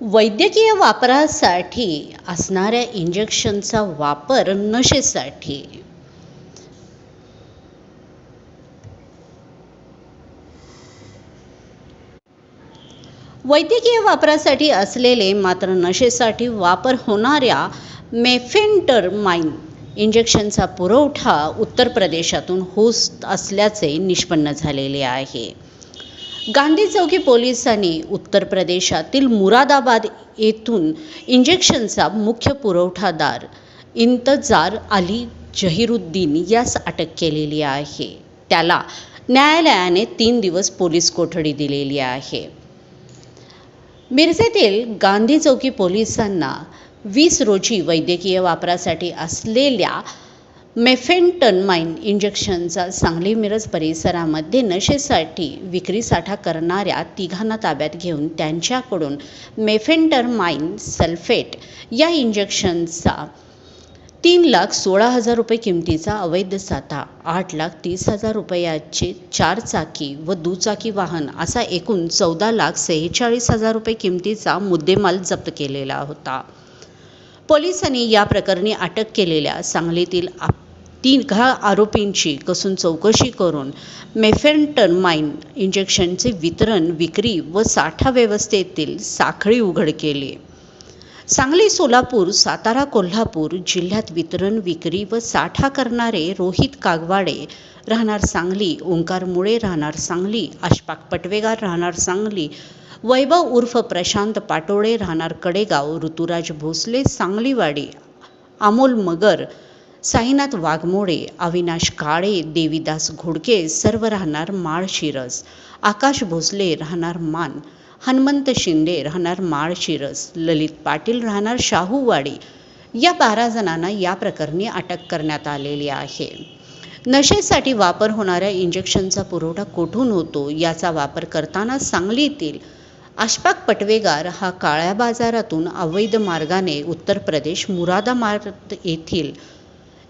वैद्यकीय वापरासाठी असणाऱ्या इंजेक्शनचा वापर नशेसाठी. वैद्यकीय वापरासाठी असलेले मात्र नशेसाठी वापर होणाऱ्या मेफेंटरमाइन इंजेक्शनचा पुरवठा उत्तर प्रदेशातून होत असल्याचे निष्पन्न झालेले आहे. गांधी चौकी पोलिसांनी उत्तर प्रदेशातील मुरादाबाद येथून इंजेक्शनचा मुख्य पुरवठादार इंतजार अली जहिरुद्दीन यास अटक केलेली आहे. त्याला न्यायालयाने तीन दिवस पोलीस कोठडी दिलेली आहे. मिरजेतील गांधी चौकी पोलिसांना वीस रोजी वैद्यकीय वापरासाठी असलेल्या मेफेंटनमाइन इंजेक्शनचा सांगली मिरज परिसरामध्ये नशेसाठी विक्री साठा करणाऱ्या तिघांना ताब्यात घेऊन त्यांच्याकडून मेफेंटरमाइन सल्फेट या इंजेक्शनचा तीन लाख सोळा हजार रुपये किमतीचा अवैध साठा आठ लाख तीस हजार रुपयाचे चारचाकी व दुचाकी वाहन असा एकूण चौदा लाख सेहेचाळीस हजार रुपये किमतीचा मुद्देमाल जप्त केलेला होता. पोलिसांनी या प्रकरणी अटक केलेल्या सांगलीतील आप तिघा आरोपींची कसून चौकशी करून मेफेंटरमाइन इंजेक्शनचे वितरण विक्री व साठा व्यवस्थेतील साखळी उघड केली. सांगली सोलापूर सातारा कोल्हापूर जिल्ह्यात वितरण विक्री व साठा करणारे रोहित कागवाडे राहणार सांगली ओंकार मुळे राहणार सांगली आशपाक पटवेगार राहणार सांगली वैभव उर्फ प्रशांत पाटोळे राहणार कडेगाव. ऋतुराज भोसले सांगलीवाडी अमोल मगर साईनाथ वाघमोडे अविनाश काळे देवीदास घोडके सर्व राहणार माळशिरस आकाश भोसले राहणार मान. हनुमंत शिंदे राहणार माळशिरस ललित पाटील राहणार शाहूवाडी. या बारा जणांना या प्रकरणी अटक करण्यात आलेली आहे. नशेसाठी वापर होणाऱ्या इंजेक्शनचा पुरवठा कोठून होतो? याचा वापर करताना सांगलीतील अशफाक पटवेगार हा काळ्या बाजारातून अवैध मार्गाने उत्तर प्रदेश मुरादामार्ग येथील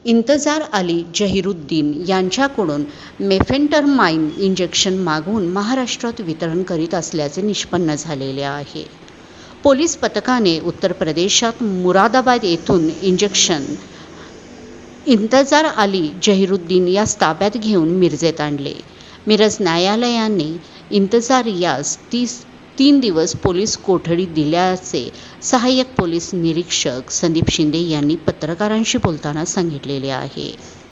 इंतजार अली जहिरुद्दीन यांच्याकडून मेफेंटरमाइन इंजेक्शन मागवून महाराष्ट्रात वितरण करीत असल्याचे निष्पन्न झालेले आहे. पोलीस पथकाने उत्तर प्रदेशात मुरादाबाद येथून इंजेक्शन इंतजार अली जहिरुद्दीन यास ताब्यात घेऊन मिरजेत आणले. मिरज न्यायालयाने इंतजार यास तीस तीन दिवस पोलीस कोठडी दिल्याचे सहाय्यक पोलीस निरीक्षक संदीप शिंदे यांनी पत्रकारांशी बोलताना सांगितलेले आहे.